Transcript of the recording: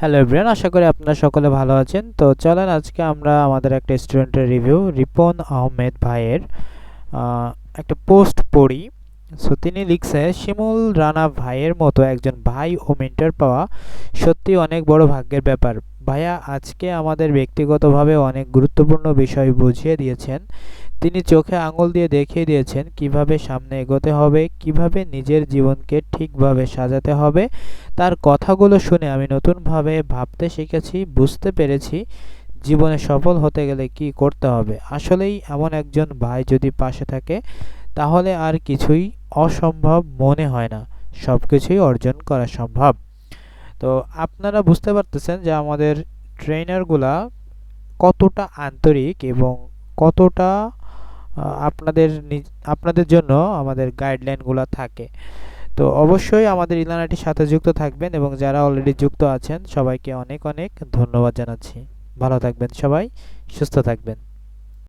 Hello everyone আশা করি আপনারা সকলে ভালো আছেন। তো চলেন আজকে আমরা আমাদের একটা স্টুডেন্টের রিভিউ রিপন আহমেদ ভাইয়ের একটা পোস্ট পড়ি। সো তিনি লিখছে, শিমুল রানা ভাইয়ের মতো একজন ভাই ও মেন্টর পাওয়া সত্যি অনেক বড় ভাগ্যের ব্যাপার। ভাইয়া আজকে আমাদের ব্যক্তিগতভাবে অনেক গুরুত্বপূর্ণ বিষয় বুঝিয়ে দিয়েছেন। তিনি চোখে আঙুল দিয়ে দেখিয়ে দিয়েছেন কীভাবে সামনে এগোতে হবে, কীভাবে নিজের জীবনকে ঠিকভাবে সাজাতে হবে। তার কথাগুলো শুনে আমি নতুনভাবে ভাবতে শিখেছি, বুঝতে পেরেছি জীবনে সফল হতে গেলে কি করতে হবে। আসলেই এমন একজন ভাই যদি পাশে থাকে, তাহলে আর কিছুই অসম্ভব মনে হয় না। সব কিছুই অর্জন করা সম্ভব। তো আপনারা বুঝতে পারতেছেন যে আমাদের ট্রেনারগুলা কতটা আন্তরিক এবং কতটা আপনাদের আপনাদের জন্য আমাদের গাইডলাইনগুলো থাকে। তো অবশ্যই আমাদের ইলানাটির সাথে যুক্ত থাকবেন এবং যারা অলরেডি যুক্ত আছেন, সবাইকে অনেক অনেক ধন্যবাদ জানাচ্ছি। ভালো থাকবেন সবাই, সুস্থ থাকবেন।